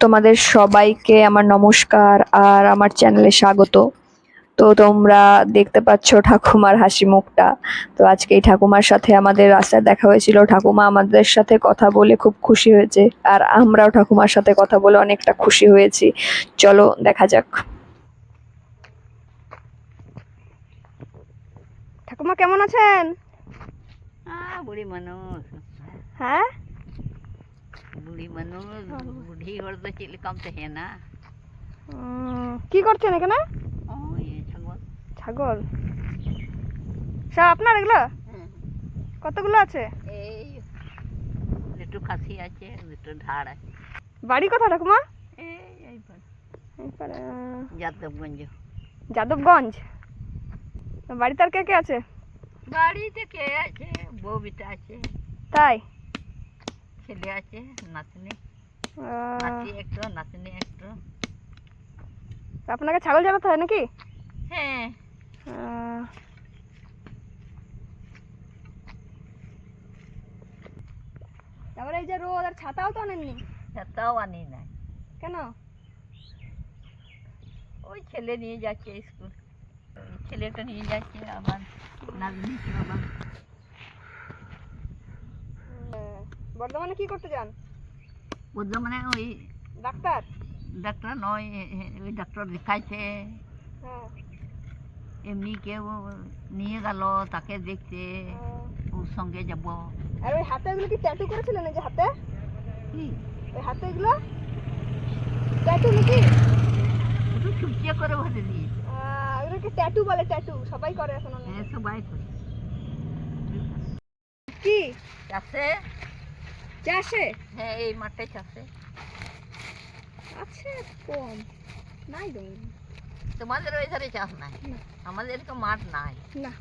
তোমাদের সবাইকে আমার নমস্কার আর আমার চ্যানেলে স্বাগত। তো তোমরা দেখতে পাচ্ছ ঠাকুমার হাসি মুখটা। তো আজকে এই ঠাকুমার সাথে আমাদের রাস্তায় দেখা হয়েছিল। ঠাকুমা আমাদের সাথে কথা বলে খুব খুশি হয়েছে আর আমরাও ঠাকুমার সাথে কথা বলে অনেকটা খুশি হয়েছি। চলো দেখা যাক। ঠাকুমা কেমন আছেন? আহ, বুড়ি মানুষ। হ্যাঁ? বুড়ি মানুষ বুড়ি হর তো চিলকাম তো কি করছেন এখানে ও ছাগল ছাগল সব আপনার এগুলো কতগুলো আছে এই দুটো খাসি আছে দুটো ধার আছে বাড়ি কোথা ঠাকুমা যাদবগঞ্জ যাদবগঞ্জ বাড়িতে আর কে কে আছে বাড়িতে কে আছে বউ বিটা আছে তাই ছেলে আছে নাতনি। নাতি একটু নাতনি একটু। আপনাকে ছাগল চালাতে হয় নাকি? হ্যাঁ। তারপরে এই যে রোদ আর ছাতাও তো আনেননি? তাও আনি নাই। কেন? ওই ছেলে নিয়ে যাচ্ছে স্কুল। ছেলেটা নিয়ে যাচ্ছে আবার নাতনিকে আবার। বর্ধমানে কি করতে যান? বর্ধমানে ওই ডাক্তার? ডাক্তার নয় ওই ডাক্তার দেখাইছে। হ্যাঁ। এমনি কেউ নিয়ে গেল তাকে দেখতে আহ, ওর সঙ্গে যাব। আর ওই হাতে এগুলো কি ট্যাটু করেছিলেন যে হাতে? কি? ওই হাতে এগুলো? ট্যাটু নাকি? একটু চুপচিয়ে করে ভরে দিয়ে। আহ, এগুলো কি ট্যাটু বলে ট্যাটু সবাই করে এখন। হ্যাঁ সবাই করে। কি? চাষে চাষে হ্যাঁ এই মাঠে চাষে আছে কম। নাই তোমাদের ওই ধারে চাষ নাই? আমাদের তো মাঠ নাই। না।